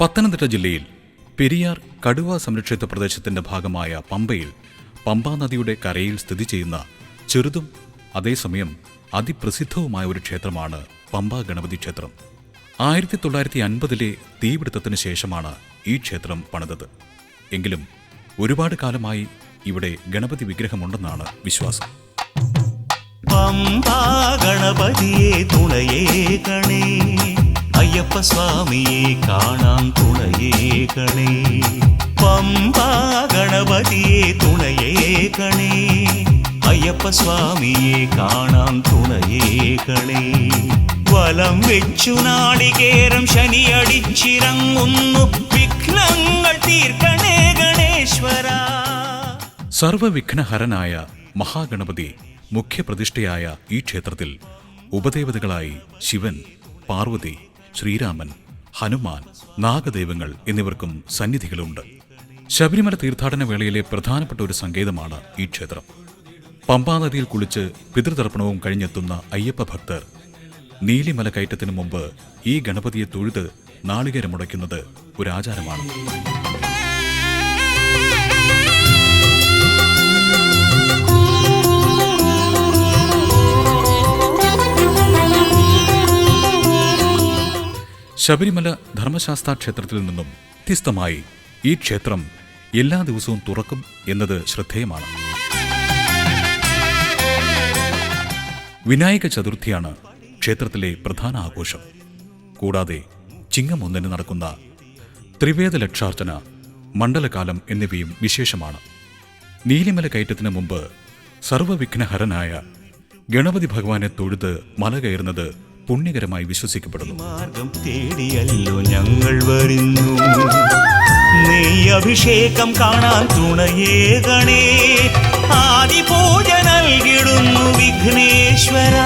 പത്തനംതിട്ട ജില്ലയിൽ പെരിയാർ കടുവ സംരക്ഷിത പ്രദേശത്തിന്റെ ഭാഗമായ പമ്പയിൽ പമ്പാ നദിയുടെ കരയിൽ സ്ഥിതി ചെയ്യുന്ന ചെറുതും അതേസമയം അതിപ്രസിദ്ധവുമായ ഒരു ക്ഷേത്രമാണ് പമ്പ ഗണപതി ക്ഷേത്രം. ആയിരത്തി തൊള്ളായിരത്തി അൻപതിലെ തീപിടുത്തത്തിന് ശേഷമാണ് ഈ ക്ഷേത്രം പണിതത്. എങ്കിലും ഒരുപാട് കാലമായി ഇവിടെ ഗണപതി വിഗ്രഹമുണ്ടെന്നാണ് വിശ്വാസം. പമ്പാ ഗണപതിയെ തുണയേകണേ അയ്യപ്പ സ്വാമിയെ കാണാൻ തുണയേകണേ പമ്പാ ഗണപതിയെ തുണയേകണേ അയ്യപ്പ സ്വാമിയെ കാണാൻ തുണയേകണേ വലം വെച്ചു നാളികേരം ശനിയടിച്ചിറങ്ങുന്നു വിഘ്നങ്ങൾ തീർക്കണേ ഗണേശ്വര. സർവവിഘ്നഹരനായ മഹാഗണപതി മുഖ്യപ്രതിഷ്ഠയായ ഈ ക്ഷേത്രത്തിൽ ഉപദേവതകളായി ശിവൻ പാർവതി ശ്രീരാമൻ ഹനുമാൻ നാഗദേവങ്ങൾ എന്നിവർക്കും സന്നിധികളുണ്ട്. ശബരിമല തീർത്ഥാടന വേളയിലെ പ്രധാനപ്പെട്ട ഒരു സങ്കേതമാണ് ഈ ക്ഷേത്രം. പമ്പാനദിയിൽ കുളിച്ച് പിതൃതർപ്പണവും കഴിഞ്ഞെത്തുന്ന അയ്യപ്പ ഭക്തർ നീലിമല കയറ്റത്തിനു മുമ്പ് ഈ ഗണപതിയെ തൊഴുത് നാളികേരമുടയ്ക്കുന്നത് ഒരു ശബരിമല ധർമ്മശാസ്ത്ര ക്ഷേത്രത്തിൽ നിന്നും വ്യത്യസ്തമായി ഈ ക്ഷേത്രം എല്ലാ ദിവസവും തുറക്കും എന്നത് ശ്രദ്ധേയമാണ്. വിനായക ചതുർത്ഥിയാണ് ക്ഷേത്രത്തിലെ പ്രധാന ആഘോഷം. കൂടാതെ ചിങ്ങം ഒന്നിന് നടക്കുന്ന ത്രിവേദ ലക്ഷാർച്ചന മണ്ഡലകാലം എന്നിവയും വിശേഷമാണ്. നീലിമല കയറ്റത്തിന് മുമ്പ് സർവവിഘ്നഹരനായ ഗണപതി ഭഗവാനെ തൊഴുത് മല കയറുന്നത് പുണ്യകരമായി വിശ്വസിക്കപ്പെടുന്നു. മാർഗം തേടിയല്ലോ ഞങ്ങൾ വരുന്നു. അഭിഷേകം കാണാൻ തുണയേകണേ ആദിപൂജ നൽകിടുന്നു വിഘ്നേശ്വര.